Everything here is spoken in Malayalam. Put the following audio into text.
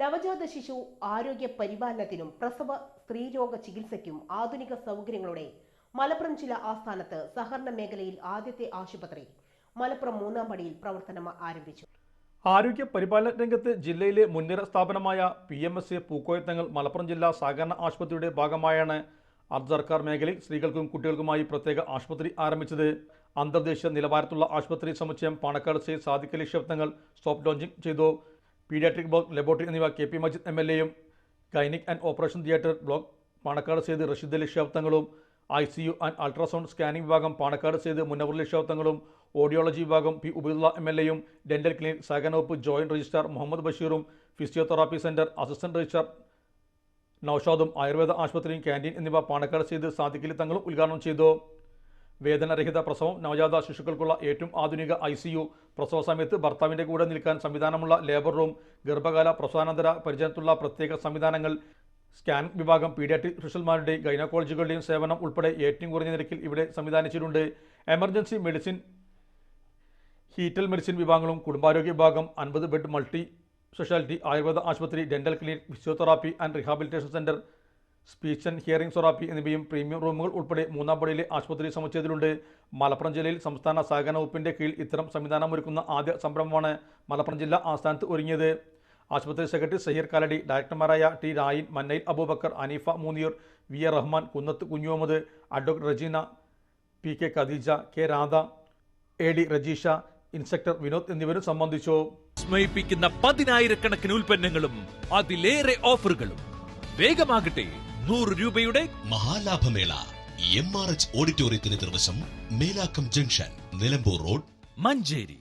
നവജാത ശിശു ആരോഗ്യ പരിപാലനത്തിനും പ്രസവ സ്ത്രീരോഗ ചികിത്സയ്ക്കും ആധുനിക സൗകര്യങ്ങളോടെ മലപ്പുറം ജില്ല ആസ്ഥാനത്ത് സഹകരണ മേഖലയിൽ ആദ്യത്തെ ആശുപത്രി. മലപ്പുറം മൂന്നാം പടിയിൽ പ്രവർത്തനം ആരംഭിച്ചു. ആരോഗ്യ പരിപാലന രംഗത്ത് ജില്ലയിലെ മുൻനിര സ്ഥാപനമായ P M S A Pookoyathangal Malappuram ജില്ലാ സഹകരണ ആശുപത്രിയുടെ ഭാഗമായാണ്. അർദ്ധ സർക്കാർ മേഖലയിൽ സ്ത്രീകൾക്കും കുട്ടികൾക്കുമായി പ്രത്യേക ആശുപത്രി ആരംഭിച്ചത്. അന്തർദേശീയ നിലവാരത്തുള്ള ആശുപത്രി സമുച്ചയം പാണക്കാട് ശ്രീ സാദിഖലി ക്ഷേത്രങ്ങൾ സോഫ്റ്റ് ലോഞ്ചിങ് ചെയ്തു. പീഡിയാട്രിക് ബ്ലോക്ക് ലബോറട്ടറി എന്നിവ K P Majid M L എയും gynaec and operation theatre block Panakkad Syed Rasheed Ali ക്ഷേത്രങ്ങളും I C U and ultrasound scanning വിഭാഗം പാണക്കാട് സെയ്ത് മുനവറലി ക്ഷേത്രങ്ങളും ഓഡിയോളജി വിഭാഗം പി ഉബൈദുള്ള എം എൽ എയും ഡെന്റൽ ക്ലിനിക് സഹകരണ വകുപ്പ് ജോയിന്റ് രജിസ്ട്രാർ മുഹമ്മദ് ബഷീറും ഫിസിയോതെറാപ്പി സെന്റർ അസിസ്റ്റന്റ് രജിസ്ട്രാർ നൌഷാദും ആയുർവേദ ആശുപത്രിയും ക്യാന്റീൻ എന്നിവ പാണക്കാട് സെയ്ത് സാദിഖലി തങ്ങളും ഉദ്ഘാടനം ചെയ്തു. വേദനരഹിത പ്രസവം നവജാത ശിശുക്കൾക്കുള്ള ഏറ്റവും ആധുനിക ഐ സി യു. പ്രസവ സമയത്ത് ഭർത്താവിന്റെ കൂടെ നിൽക്കാൻ സംവിധാനമുള്ള ലേബർ റൂം ഗർഭകാല പ്രസവാനന്തര പരിചരണത്തിലുള്ള പ്രത്യേക സംവിധാനങ്ങൾ സ്കാൻ വിഭാഗം പീഡിയാട്രിക് സ്പെഷ്യൽമാരുടെയും ഗൈനക്കോളജികളുടെയും സേവനം ഉൾപ്പെടെ ഏറ്റവും കുറഞ്ഞ നിരക്കിൽ ഇവിടെ സംവിധാനിച്ചിട്ടുണ്ട്. എമർജൻസി മെഡിസിൻ ഹീറ്റൽ മെഡിസിൻ വിഭാഗങ്ങളും കുടുംബാരോഗ്യ വിഭാഗം അൻപത് ബെഡ് മൾട്ടി സ്പെഷ്യാലിറ്റി ആയുർവേദ ആശുപത്രി dental clinic physiotherapy and rehabilitation centre speech and hearing therapy എന്നിവയും പ്രീമിയം റൂമുകൾ ഉൾപ്പെടെ മൂന്നാം പടിയിലെ ആശുപത്രി സമുച്ചയത്തിലുണ്ട്. മലപ്പുറം ജില്ലയിൽ സംസ്ഥാന സഹകരണ വകുപ്പിന്റെ കീഴിൽ ഇത്തരം സംവിധാനം ഒരുക്കുന്ന ആദ്യ സംരംഭമാണ് മലപ്പുറം ജില്ലാ ആസ്ഥാനത്ത് ഒരുങ്ങിയത്. ആശുപത്രി secretary Zaheer Kalady ഡയറക്ടർമാരായ T Rayin Mannayil Abubakar Aneefa Moonniyur V A Rahman Kunnath Kunjumuhammad advocate Rajeena P K Khadeeja K Radha A D Rajeesha inspector Vinod എന്നിവരും സംബന്ധിച്ചു. വിസ്മയിപ്പിക്കുന്ന പതിനായിരക്കണക്കിന് ഉൽപ്പന്നങ്ങളും അതിലേറെ ഓഫറുകളും വേഗമാകട്ടെ. നൂറ് രൂപയുടെ മഹാലാഭമേള. എം ആർ എച്ച് ഓഡിറ്റോറിയത്തിന് നിർവശം മേലാക്കം ജംഗ്ഷൻ നിലമ്പൂർ റോഡ് മഞ്ചേരി.